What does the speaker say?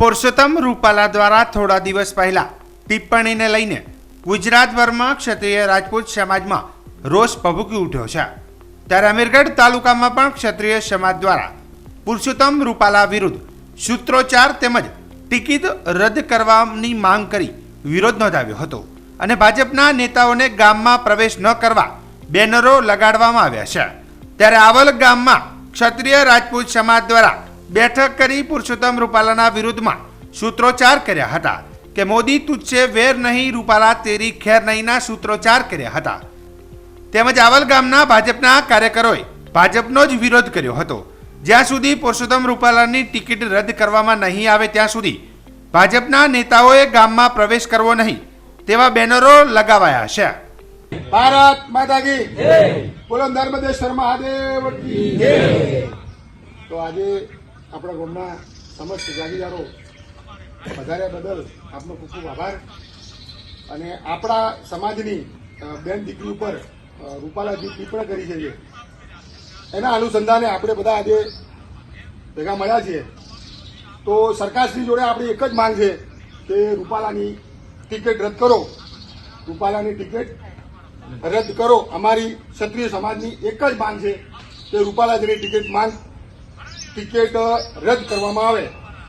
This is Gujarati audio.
પુરુષોત્તમ રૂપાલા દ્વારા થોડા દિવસ પહેલા ટિપ્પણીને લઈને ગુજરાતભરમાં ક્ષત્રિય રાજપૂત સમાજમાં રોષ ભભૂકી ઉઠ્યો છે. ત્યારે અમીરગઢ તાલુકામાં પણ ક્ષત્રિય સમાજ દ્વારા પુરુષોત્તમ રૂપાલા વિરુદ્ધ સૂત્રોચ્ચાર તેમજ ટિકિટ રદ કરવાની માંગ કરી વિરોધ નોંધાવ્યો હતો અને ભાજપના નેતાઓને ગામમાં પ્રવેશ ન કરવા બેનરો લગાડવામાં આવ્યા છે. ત્યારે આવલ ગામમાં ક્ષત્રિય રાજપૂત સમાજ દ્વારા બેઠક કરી પુરુષોત્તમ રૂપાલાના વિરુદ્ધમાં સૂત્રોચ્ચાર કર્યા હતા કે મોદી તુચ્છે વેર નહીં રૂપાલા તેરી ખેર નહીંના સૂત્રોચ્ચાર કર્યા હતા. તેમજ આવલ ગામના ભાજપના કાર્યકરોએ ભાજપનો જ વિરોધ કર્યો હતો. જ્યાં સુધી પુરુષોત્તમ રૂપાલાની ટિકિટ રદ કરવામાં નહીં આવે ત્યાં સુધી ભાજપના નેતાઓએ ગામમાં પ્રવેશ કરવો નહીં તેવા બેનરો લગાવાયા છે. ભારત માતા કી બોલો નર્મદેશ્વર મહાદેવ તો આજે આપણા ગામના સમસ્ત જાગીદારો વધારે બદલ આપનો ખૂબ ખૂબ આભાર. અને આપણા સમાજની બેન દીકરી ઉપર રૂપાલાજી ટિપ્પણી કરી છે એના અનુસંધાને આપણે બધા આજે ભેગા મળ્યા છીએ. તો સરકારશ્રી જોડે આપણી એક જ માંગ છે કે રૂપાલાની ટિકિટ રદ કરો. રૂપાલાની ટિકિટ રદ કરો. અમારી ક્ષત્રિય સમાજની એક જ માંગ છે કે રૂપાલાજીની ટિકિટ માંગ ટિકિટ રદ કરવામાં આવે.